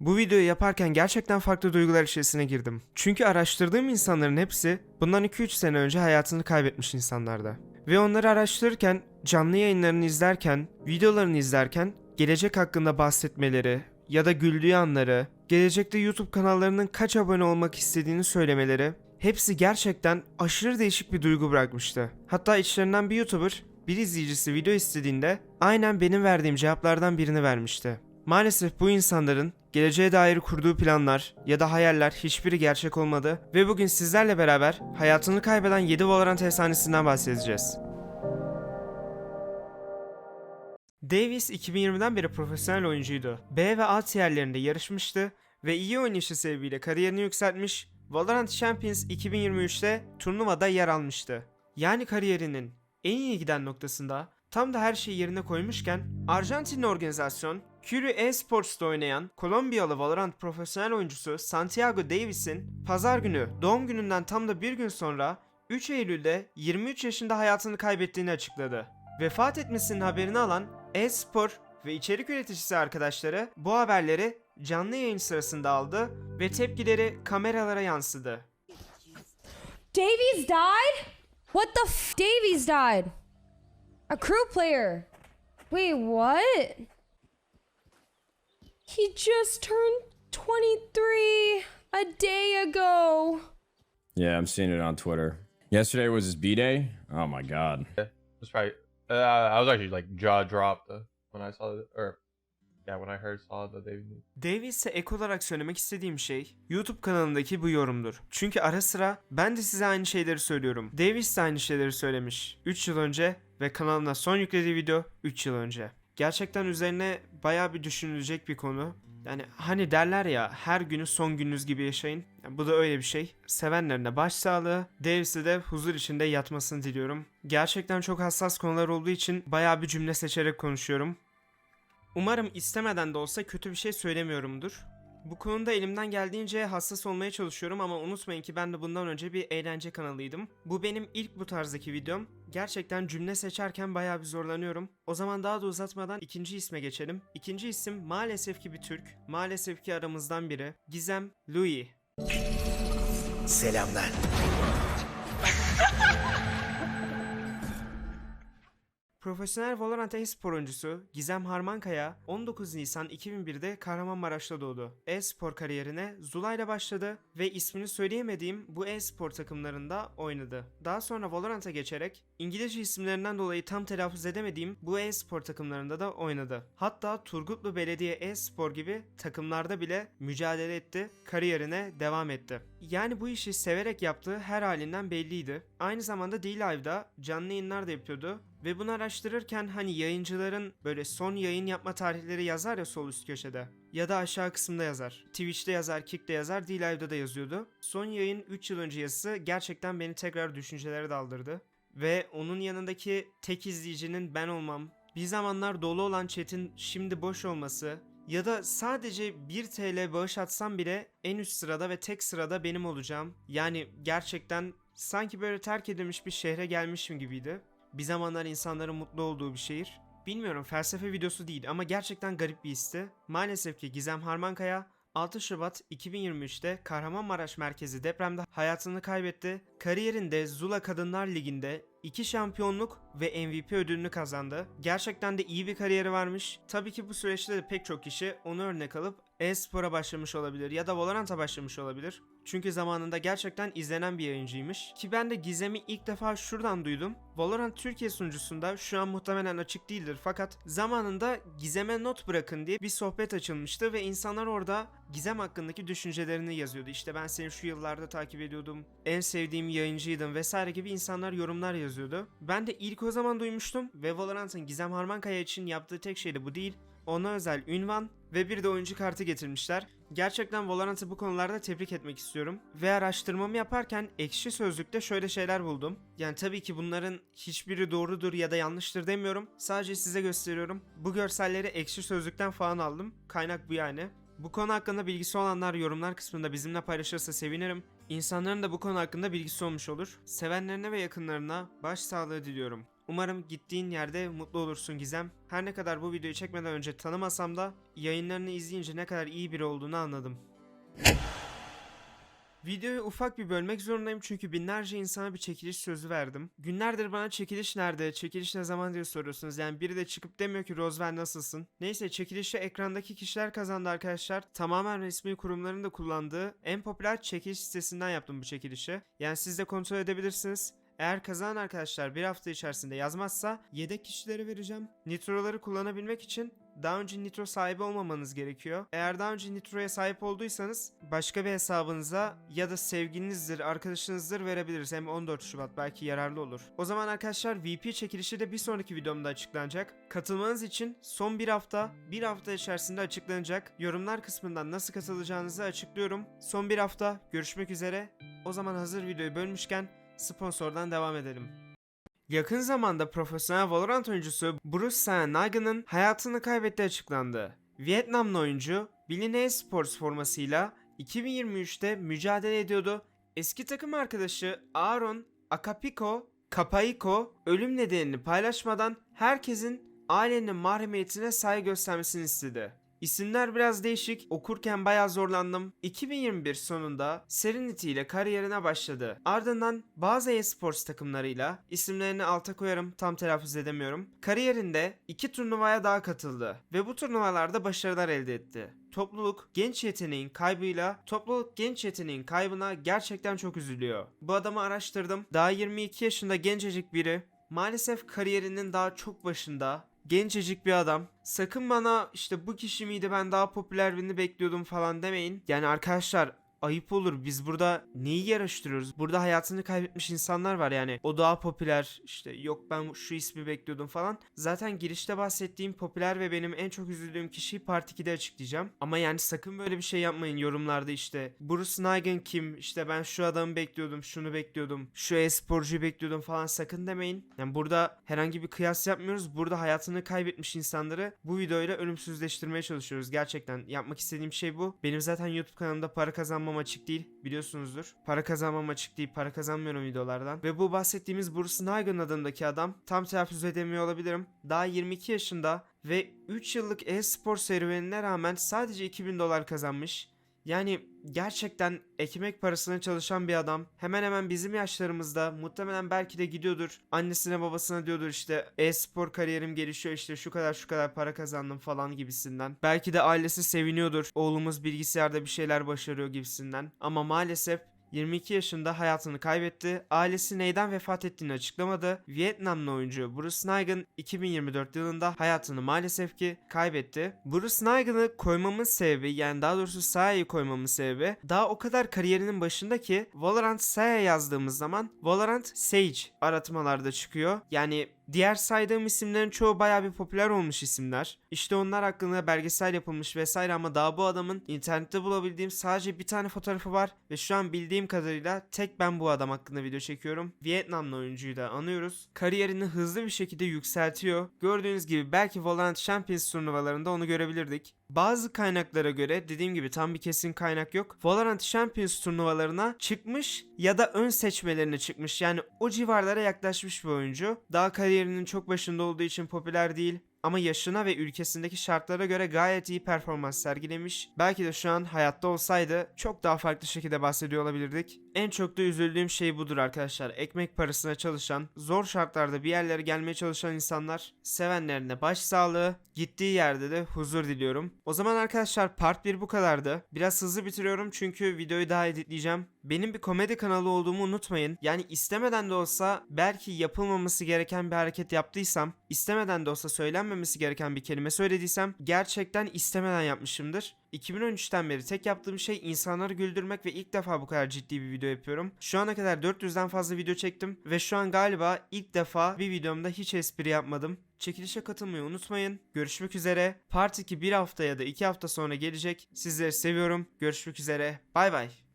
Bu videoyu yaparken gerçekten farklı duygular içerisine girdim. Çünkü araştırdığım insanların hepsi bundan 2-3 sene önce hayatını kaybetmiş insanlardı. Ve onları araştırırken, canlı yayınlarını izlerken, videolarını izlerken gelecek hakkında bahsetmeleri ya da güldüğü anları, gelecekte YouTube kanallarının kaç abone olmak istediğini söylemeleri hepsi gerçekten aşırı değişik bir duygu bırakmıştı. Hatta içlerinden bir YouTuber bir izleyicisi video istediğinde aynen benim verdiğim cevaplardan birini vermişti. Maalesef bu insanların geleceğe dair kurduğu planlar ya da hayaller hiçbiri gerçek olmadı ve bugün sizlerle beraber hayatını kaybeden 7 Valorant efsanesinden bahsedeceğiz. Davis 2020'den beri profesyonel oyuncuydu. B ve A tierlerinde yarışmıştı ve iyi oynayışı sebebiyle kariyerini yükseltmiş, Valorant Champions 2023'te turnuvada yer almıştı. Yani kariyerinin en iyi giden noktasında tam da her şeyi yerine koymuşken Arjantinli organizasyon Curie Esports'ta oynayan Kolombiyalı Valorant profesyonel oyuncusu Santiago Davis'in pazar günü doğum gününden tam da bir gün sonra 3 Eylül'de 23 yaşında hayatını kaybettiğini açıkladı. Vefat etmesinin haberini alan e-spor ve içerik üreticisi arkadaşları bu haberleri canlı yayın sırasında aldı ve tepkileri kameralara yansıdı. Davies died? What the f? Davies died. A crew player. Wait, what? He just turned 23 a day ago. Yeah, I'm seeing it on Twitter. Yesterday was his B day. Oh my god. That's right. Uh, I was actually like jaw dropped uh, when I saw it, or yeah, when I heard saw the David. Davis'e ek olarak söylemek istediğim şey YouTube kanalındaki bu yorumdur. Çünkü ara sıra ben de size aynı şeyleri söylüyorum. Davis de aynı şeyleri söylemiş 3 yıl önce ve kanalına son yüklediği video 3 yıl önce. Gerçekten üzerine baya bir düşünülecek bir konu. Yani hani derler ya her günü son gününüz gibi yaşayın. Yani bu da öyle bir şey. Sevenlerine başsağlığı, Davis'e de huzur içinde yatmasını diliyorum. Gerçekten çok hassas konular olduğu için baya bir cümle seçerek konuşuyorum. Umarım istemeden de olsa kötü bir şey söylemiyorumdur. Bu konuda elimden geldiğince hassas olmaya çalışıyorum ama unutmayın ki ben de bundan önce bir eğlence kanalıydım. Bu benim ilk bu tarzdaki videom. Gerçekten cümle seçerken bayağı bir zorlanıyorum. O zaman daha da uzatmadan ikinci isme geçelim. İkinci isim maalesef ki bir Türk. Maalesef ki aramızdan biri. Gizem Louis. Selamlar. Profesyonel Valorant e-spor oyuncusu Gizem Harmankaya 19 Nisan 2001'de Kahramanmaraş'ta doğdu. E-spor kariyerine Zula ile başladı ve ismini söyleyemediğim bu e-spor takımlarında oynadı. Daha sonra Valorant'a geçerek İngilizce isimlerinden dolayı tam telaffuz edemediğim bu e-spor takımlarında da oynadı. Hatta Turgutlu Belediye e-spor gibi takımlarda bile mücadele etti, kariyerine devam etti. Yani bu işi severek yaptığı her halinden belliydi. Aynı zamanda D-Live'da canlı yayınlar da yapıyordu ve bunu araştırırken hani yayıncıların böyle son yayın yapma tarihleri yazar ya sol üst köşede. Ya da aşağı kısımda yazar. Twitch'te yazar, Kick'te yazar, D-Live'da da yazıyordu. Son yayın 3 yıl önce yazısı gerçekten beni tekrar düşüncelere daldırdı. Ve onun yanındaki tek izleyicinin ben olmam, bir zamanlar dolu olan chat'in şimdi boş olması ya da sadece 1 TL bağış atsam bile en üst sırada ve tek sırada benim olacağım. Yani gerçekten sanki böyle terk edilmiş bir şehre gelmişim gibiydi. Bir zamanlar insanların mutlu olduğu bir şehir. Bilmiyorum felsefe videosu değil ama gerçekten garip bir histi. Maalesef ki Gizem Harmankaya 6 Şubat 2023'te Kahramanmaraş merkezi depremde hayatını kaybetti. Kariyerinde Zula Kadınlar Ligi'nde 2 şampiyonluk ve MVP ödülünü kazandı. Gerçekten de iyi bir kariyeri varmış. Tabii ki bu süreçte de pek çok kişi onu örnek alıp e-spora başlamış olabilir ya da Valorant'a başlamış olabilir. Çünkü zamanında gerçekten izlenen bir yayıncıymış. Ki ben de Gizem'i ilk defa şuradan duydum. Valorant Türkiye sunucusunda şu an muhtemelen açık değildir fakat zamanında Gizem'e not bırakın diye bir sohbet açılmıştı ve insanlar orada Gizem hakkındaki düşüncelerini yazıyordu. İşte ben seni şu yıllarda takip ediyordum, en sevdiğim yayıncıydım vesaire gibi insanlar yorumlar yazıyordu. Ben de ilk o zaman duymuştum ve Valorant'ın Gizem Harmankaya için yaptığı tek şey de bu değil. Ona özel ünvan ve bir de oyuncu kartı getirmişler. Gerçekten Valorant'ı bu konularda tebrik etmek istiyorum. Ve araştırmamı yaparken ekşi sözlükte şöyle şeyler buldum. Yani tabii ki bunların hiçbiri doğrudur ya da yanlıştır demiyorum. Sadece size gösteriyorum. Bu görselleri ekşi sözlükten falan aldım. Kaynak bu yani. Bu konu hakkında bilgisi olanlar yorumlar kısmında bizimle paylaşırsa sevinirim. İnsanların da bu konu hakkında bilgisi olmuş olur. Sevenlerine ve yakınlarına başsağlığı diliyorum. Umarım gittiğin yerde mutlu olursun Gizem. Her ne kadar bu videoyu çekmeden önce tanımasam da yayınlarını izleyince ne kadar iyi biri olduğunu anladım. Videoyu ufak bir bölmek zorundayım çünkü binlerce insana bir çekiliş sözü verdim. Günlerdir bana çekiliş nerede, çekiliş ne zaman diye soruyorsunuz. Yani biri de çıkıp demiyor ki Rozver nasılsın? Neyse çekilişi ekrandaki kişiler kazandı arkadaşlar. Tamamen resmi kurumların da kullandığı en popüler çekiliş sitesinden yaptım bu çekilişi. Yani siz de kontrol edebilirsiniz. Eğer kazanan arkadaşlar bir hafta içerisinde yazmazsa yedek kişilere vereceğim. Nitroları kullanabilmek için daha önce Nitro sahibi olmamanız gerekiyor. Eğer daha önce Nitro'ya sahip olduysanız başka bir hesabınıza ya da sevgilinizdir, arkadaşınızdır verebiliriz. Hem 14 Şubat belki yararlı olur. O zaman arkadaşlar VP çekilişi de bir sonraki videomda açıklanacak. Katılmanız için son bir hafta, bir hafta içerisinde açıklanacak. Yorumlar kısmından nasıl katılacağınızı açıklıyorum. Son bir hafta görüşmek üzere. O zaman hazır videoyu bölmüşken sponsordan devam edelim. Yakın zamanda profesyonel Valorant oyuncusu Bruce Sanagan'ın hayatını kaybettiği açıklandı. Vietnamlı oyuncu Bilin Esports formasıyla 2023'te mücadele ediyordu. Eski takım arkadaşı Aaron Akapiko Kapaiko ölüm nedenini paylaşmadan herkesin ailenin mahremiyetine saygı göstermesini istedi. İsimler biraz değişik, okurken bayağı zorlandım. 2021 sonunda Serenity ile kariyerine başladı. Ardından bazı esports takımlarıyla isimlerini alta koyarım tam telaffuz edemiyorum. Kariyerinde iki turnuvaya daha katıldı ve bu turnuvalarda başarılar elde etti. Topluluk genç yeteneğin kaybıyla topluluk genç yeteneğin kaybına gerçekten çok üzülüyor. Bu adamı araştırdım. Daha 22 yaşında gencecik biri. Maalesef kariyerinin daha çok başında gencecik bir adam. Sakın bana işte bu kişi miydi ben daha popüler birini bekliyordum falan demeyin. Yani arkadaşlar ayıp olur. Biz burada neyi araştırıyoruz? Burada hayatını kaybetmiş insanlar var yani. O daha popüler işte yok ben şu ismi bekliyordum falan. Zaten girişte bahsettiğim popüler ve benim en çok üzüldüğüm kişiyi Part 2'de açıklayacağım. Ama yani sakın böyle bir şey yapmayın yorumlarda işte. Bruce Nighan kim? İşte ben şu adamı bekliyordum, şunu bekliyordum, şu e-sporcuyu bekliyordum falan sakın demeyin. Yani burada herhangi bir kıyas yapmıyoruz. Burada hayatını kaybetmiş insanları bu videoyla ölümsüzleştirmeye çalışıyoruz. Gerçekten yapmak istediğim şey bu. Benim zaten YouTube kanalımda para kazanmam açık değil biliyorsunuzdur. Para kazanmam açık değil. Para kazanmıyorum videolardan. Ve bu bahsettiğimiz Bruce Nighan adındaki adam tam telaffuz edemiyor olabilirim. Daha 22 yaşında ve 3 yıllık e-spor serüvenine rağmen sadece 2000 dolar kazanmış. Yani gerçekten ekmek parasına çalışan bir adam. Hemen hemen bizim yaşlarımızda muhtemelen belki de gidiyordur. Annesine babasına diyordur işte e-spor kariyerim gelişiyor işte şu kadar şu kadar para kazandım falan gibisinden. Belki de ailesi seviniyordur. Oğlumuz bilgisayarda bir şeyler başarıyor gibisinden. Ama maalesef 22 yaşında hayatını kaybetti. Ailesi neyden vefat ettiğini açıklamadı. Vietnamlı oyuncu Bruce Nighan 2024 yılında hayatını maalesef ki kaybetti. Bruce Nighan'ı koymamın sebebi yani daha doğrusu Saya'yı koymamın sebebi daha o kadar kariyerinin başında ki Valorant Saya yazdığımız zaman Valorant Sage aratmalarda çıkıyor. Yani Diğer saydığım isimlerin çoğu bayağı bir popüler olmuş isimler. İşte onlar hakkında belgesel yapılmış vesaire ama daha bu adamın internette bulabildiğim sadece bir tane fotoğrafı var ve şu an bildiğim kadarıyla tek ben bu adam hakkında video çekiyorum. Vietnamlı oyuncuyu da anıyoruz. Kariyerini hızlı bir şekilde yükseltiyor. Gördüğünüz gibi belki Valorant Champions turnuvalarında onu görebilirdik. Bazı kaynaklara göre dediğim gibi tam bir kesin kaynak yok. Valorant Champions turnuvalarına çıkmış ya da ön seçmelerine çıkmış. Yani o civarlara yaklaşmış bir oyuncu. Daha kariyerinin çok başında olduğu için popüler değil. Ama yaşına ve ülkesindeki şartlara göre gayet iyi performans sergilemiş. Belki de şu an hayatta olsaydı çok daha farklı şekilde bahsediyor olabilirdik. En çok da üzüldüğüm şey budur arkadaşlar. Ekmek parasına çalışan, zor şartlarda bir yerlere gelmeye çalışan insanlar, sevenlerine başsağlığı, gittiği yerde de huzur diliyorum. O zaman arkadaşlar part 1 bu kadardı. Biraz hızlı bitiriyorum çünkü videoyu daha editleyeceğim. Benim bir komedi kanalı olduğumu unutmayın. Yani istemeden de olsa belki yapılmaması gereken bir hareket yaptıysam, istemeden de olsa söylenmemesi gereken bir kelime söylediysem gerçekten istemeden yapmışımdır. 2013'ten beri tek yaptığım şey insanları güldürmek ve ilk defa bu kadar ciddi bir video yapıyorum. Şu ana kadar 400'den fazla video çektim ve şu an galiba ilk defa bir videomda hiç espri yapmadım. Çekilişe katılmayı unutmayın. Görüşmek üzere. Part 2 bir hafta ya da 2 hafta sonra gelecek. Sizleri seviyorum. Görüşmek üzere. Bay bay.